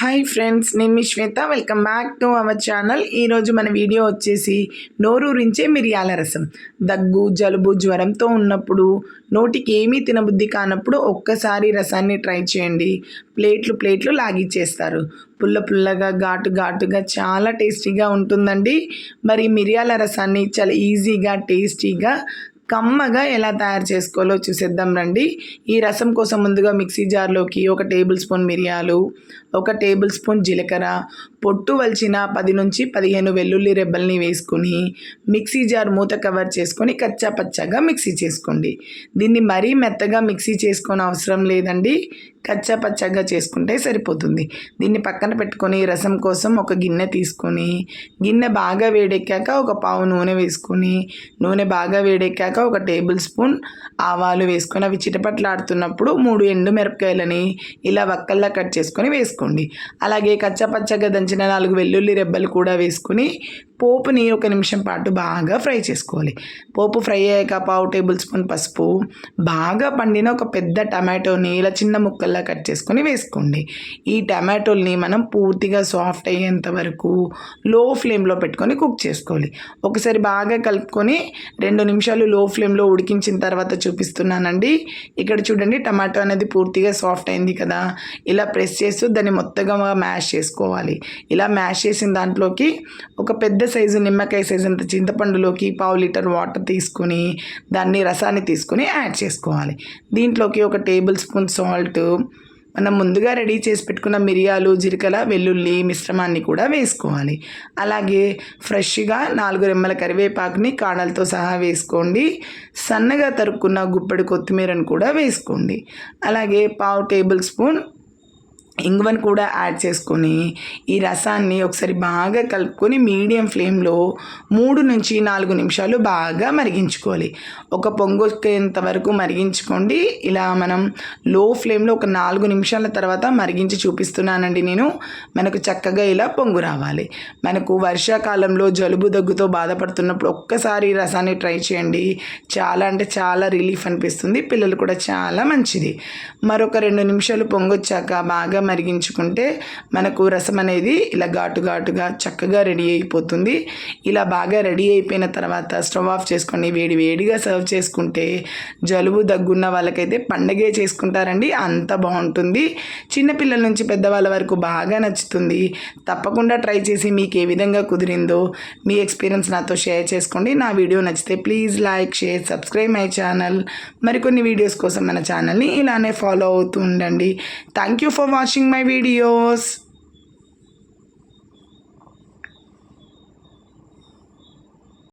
Hi friends నేను మీ Shweta. Welcome back to our channel ఈరోజు మన వీడియో వచ్చేసి నోరూరించే మిరియాల రసం. దగ్గు జలుబు జ్వరంతో ఉన్నప్పుడు నోటికి ఏమీ తినబుద్ధి కానప్పుడు ఒక్కసారి రసాన్ని ట్రై చేయండి. ప్లేట్లు ప్లేట్లు లాగిచ్చేస్తారు పుల్ల పుల్లగా ఘాటు ఘాటుగా చాలా టేస్టీగా ఉంటుందండి. మరి మిరియాల రసాన్ని చాలా ఈజీగా టేస్టీగా కమ్మగా ఎలా తయారు చేసుకోవాలో చూసేద్దాం రండి. ఈ రసం కోసం ముందుగా మిక్సీ జార్లోకి ఒక టేబుల్ స్పూన్ మిరియాలు ఒక టేబుల్ స్పూన్ జీలకర్ర పొట్టు వలిచిన పది నుంచి పదిహేను వెల్లుల్లి రెబ్బల్ని వేసుకుని మిక్సీ జార్ మూత కవర్ చేసుకొని కచ్చా పచ్చగా మిక్సీ చేసుకోండి. దీన్ని మరీ మెత్తగా మిక్సీ చేసుకోని అవసరం లేదండి. కచ్చా పచ్చగా చేసుకుంటే సరిపోతుంది. దీన్ని పక్కన పెట్టుకొని రసం కోసం ఒక గిన్నె తీసుకొని గిన్నె బాగా వేడెక్కాక ఒక పావు నూనె వేసుకొని నూనె బాగా వేడెక్కాక ఒక టేబుల్ స్పూన్ ఆవాలు వేసుకొని అవి చిటపట్లాడుతున్నప్పుడు మూడు ఎండు మిరపకాయలని ఇలా వక్కల్లా కట్ చేసుకొని వేసుకోండి. అలాగే కచ్చా పచ్చగా దంచిన నాలుగు వెల్లుల్లి రెబ్బలు కూడా వేసుకుని పోపుని ఒక నిమిషం పాటు బాగా ఫ్రై చేసుకోవాలి. పోపు ఫ్రై అయ్యాక పావు టేబుల్ స్పూన్ పసుపు బాగా పండిన ఒక పెద్ద టమాటోని ఇలా చిన్న ముక్కల్లా కట్ చేసుకొని వేసుకోండి. ఈ టమాటోల్ని మనం పూర్తిగా సాఫ్ట్ అయ్యేంత వరకు లో ఫ్లేమ్లో పెట్టుకొని కుక్ చేసుకోవాలి. ఒకసారి బాగా కలుపుకొని రెండు నిమిషాలు లో ఫ్లేమ్లో ఉడికించిన తర్వాత చూపిస్తున్నానండి. ఇక్కడ చూడండి టమాటో అనేది పూర్తిగా సాఫ్ట్ అయింది కదా. ఇలా ప్రెస్ చేస్తూ దాన్ని మొత్తగా మ్యాష్ చేసుకోవాలి. ఇలా మ్యాష్ చేసిన దాంట్లోకి ఒక పెద్ద సైజు నిమ్మకాయ సైజు అంత చింతపండులోకి పావు లీటర్ వాటర్ తీసుకొని దాన్ని రసాన్ని తీసుకొని యాడ్ చేసుకోవాలి. దీంట్లోకి ఒక టేబుల్ స్పూన్ సాల్ట్ మనం ముందుగా రెడీ చేసి పెట్టుకున్న మిరియాలు జీలకల వెల్లుల్లి మిశ్రమాన్ని కూడా వేసుకోవాలి. అలాగే ఫ్రెష్గా నాలుగు రెమ్మల కరివేపాకుని కాడలతో సహా వేసుకోండి. సన్నగా తరుక్కున్న గుప్పెడు కొత్తిమీరను కూడా వేసుకోండి. అలాగే పావు టేబుల్ స్పూన్ ఇంగువను కూడా యాడ్ చేసుకొని ఈ రసాన్ని ఒకసారి బాగా కలుపుకొని మీడియం ఫ్లేమ్లో మూడు నుంచి నాలుగు నిమిషాలు బాగా మరిగించుకోవాలి. ఒక పొంగొక్కేంత వరకు మరిగించుకోండి. ఇలా మనం లో ఫ్లేమ్లో ఒక నాలుగు నిమిషాల తర్వాత మరిగించి చూపిస్తున్నానండి నేను. మనకు చక్కగా ఇలా పొంగు రావాలి. మనకు వర్షాకాలంలో జలుబు దగ్గుతో బాధపడుతున్నప్పుడు ఒక్కసారి ఈ రసాన్ని ట్రై చేయండి. చాలా అంటే చాలా రిలీఫ్ అనిపిస్తుంది. పిల్లలు కూడా చాలా మంచిది. మరొక రెండు నిమిషాలు పొంగొచ్చాక బాగా మరిగించుకుంటే మనకు రసం అనేది ఇలా ఘాటు ఘాటుగా చక్కగా రెడీ అయిపోతుంది. ఇలా బాగా రెడీ అయిపోయిన తర్వాత స్టవ్ ఆఫ్ చేసుకొని వేడి వేడిగా సర్వ్ చేసుకుంటే జలుబు దగ్గున్న వాళ్ళకైతే పండగే చేసుకుంటారండి. అంత బాగుంటుంది. చిన్నపిల్లల నుంచి పెద్దవాళ్ళ వరకు బాగా నచ్చుతుంది. తప్పకుండా ట్రై చేసి మీకు ఏ విధంగా కుదిరిందో మీ ఎక్స్పీరియన్స్ నాతో షేర్ చేసుకోండి. నా వీడియో నచ్చితే please like share subscribe my channel. మరికొన్ని వీడియోస్ కోసం మన ఛానల్ని ఇలానే ఫాలో అవుతూ ఉండండి. Thank you for watching. My videos